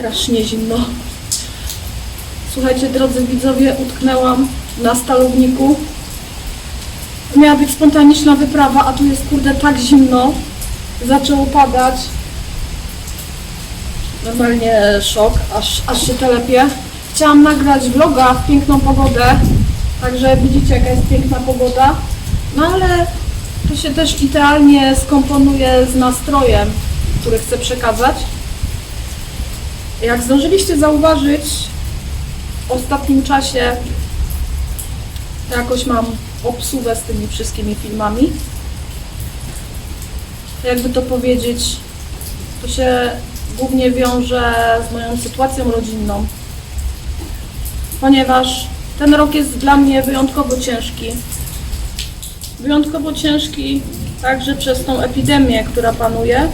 strasznie zimno. Słuchajcie, drodzy widzowie, utknęłam na stalowniku. Miała być spontaniczna wyprawa, a tu jest kurde tak zimno. Zaczęło padać. Normalnie szok, aż, aż się telepie. Chciałam nagrać vloga w piękną pogodę, także widzicie jaka jest piękna pogoda. No ale to się też idealnie skomponuje z nastrojem, który chcę przekazać. Jak zdążyliście zauważyć, w ostatnim czasie jakoś mam obsługę z tymi wszystkimi filmami. Jakby to powiedzieć, to się głównie wiąże z moją sytuacją rodzinną, ponieważ ten rok jest dla mnie wyjątkowo ciężki. Wyjątkowo ciężki także przez tą epidemię, która panuje,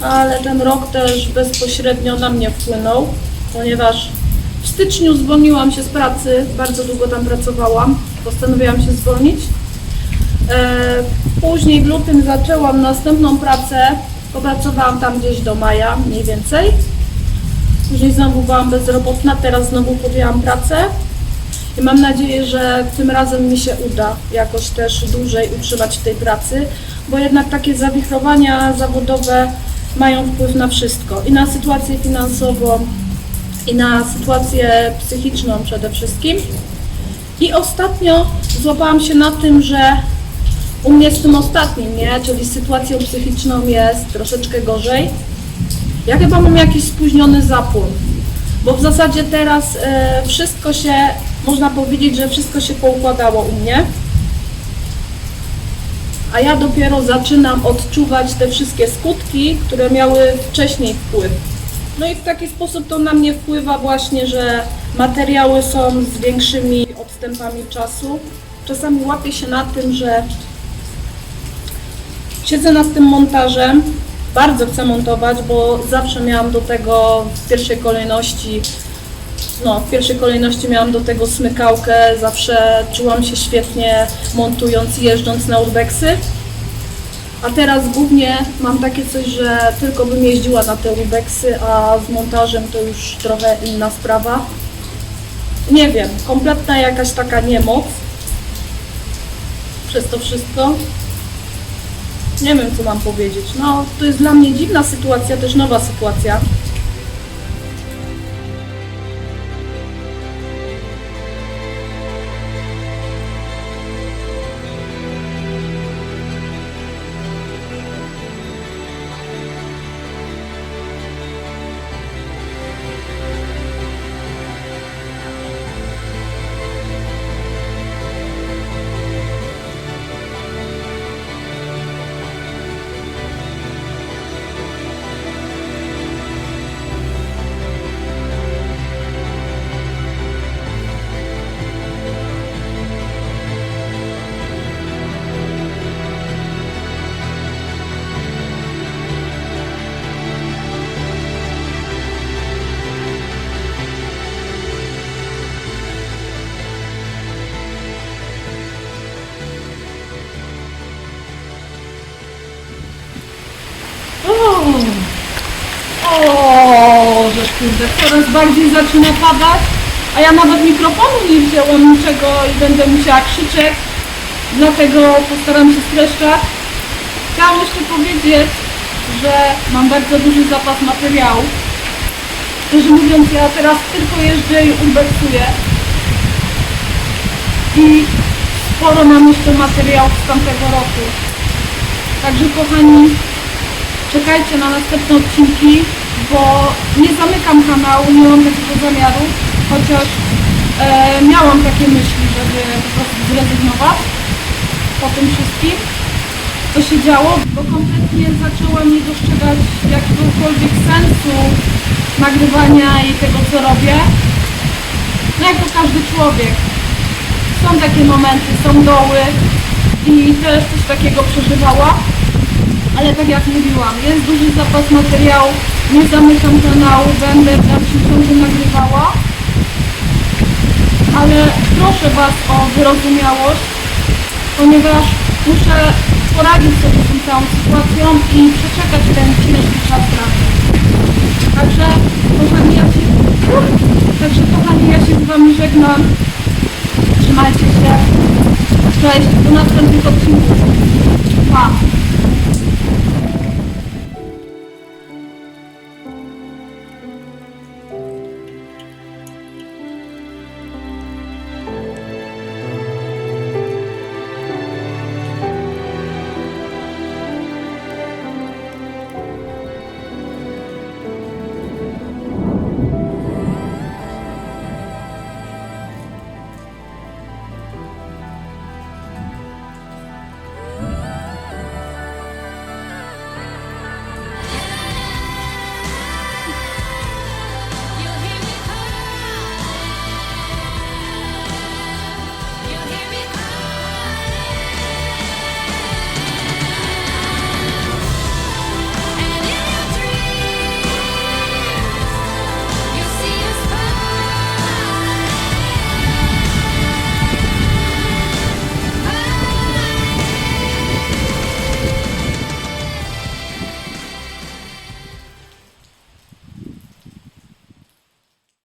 ale ten rok też bezpośrednio na mnie wpłynął, ponieważ w styczniu zwolniłam się z pracy, bardzo długo tam pracowałam, postanowiłam się zwolnić. E, Później w lutym zaczęłam następną pracę, popracowałam tam gdzieś do maja mniej więcej. Później znowu byłam bezrobotna, teraz znowu podjęłam pracę i mam nadzieję, że tym razem mi się uda jakoś też dłużej utrzymać w tej pracy, bo jednak takie zawichrowania zawodowe mają wpływ na wszystko i na sytuację finansową, i na sytuację psychiczną przede wszystkim. I ostatnio złapałam się na tym, że u mnie z tym ostatnim, nie? czyli z sytuacją psychiczną jest troszeczkę gorzej. Ja chyba mam jakiś spóźniony zapłon, bo w zasadzie teraz e, wszystko się, można powiedzieć, że wszystko się poukładało u mnie. A ja dopiero zaczynam odczuwać te wszystkie skutki, które miały wcześniej wpływ. No i w taki sposób to na mnie wpływa właśnie, że materiały są z większymi odstępami czasu. Czasami łapię się na tym, że siedzę nad tym montażem, bardzo chcę montować, bo zawsze miałam do tego w pierwszej kolejności, no w pierwszej kolejności miałam do tego smykałkę, zawsze czułam się świetnie montując, jeżdżąc na urbexy. A teraz głównie mam takie coś, że tylko bym jeździła na te urbexy, a z montażem to już trochę inna sprawa. Nie wiem, kompletna jakaś taka niemoc przez to wszystko. Nie wiem, co mam powiedzieć. No, to jest dla mnie dziwna sytuacja, też nowa sytuacja. O, że kurde, coraz bardziej zaczyna padać, a ja nawet mikrofonu nie wzięłam niczego i będę musiała krzyczeć, dlatego postaram się streszczać. Chciałam jeszcze powiedzieć, że mam bardzo duży zapas materiału. Szczerze mówiąc, ja teraz tylko jeżdżę i urbexuję. I sporo mam jeszcze materiałów z tamtego roku. Także kochani, czekajcie na następne odcinki, bo nie zamykam kanału, nie mam takiego zamiaru, chociaż e, miałam takie myśli, żeby po prostu zrezygnować po tym wszystkim, co się działo, bo kompletnie zaczęłam nie dostrzegać jakiegokolwiek sensu nagrywania i tego, co robię. No jak to każdy człowiek. Są takie momenty, są doły i też coś takiego przeżywałam ale tak jak mówiłam, jest duży zapas materiału, nie zamykam kanału, będę w dalszym ciągu nagrywała. Ale proszę Was o wyrozumiałość, ponieważ muszę poradzić sobie z tą całą sytuacją i przeczekać ten ciężki czas pracy. Także kochani, ja się, także kochani, ja się z Wami żegnam. Trzymajcie się. Cześć, do następnych odcinków. Pa!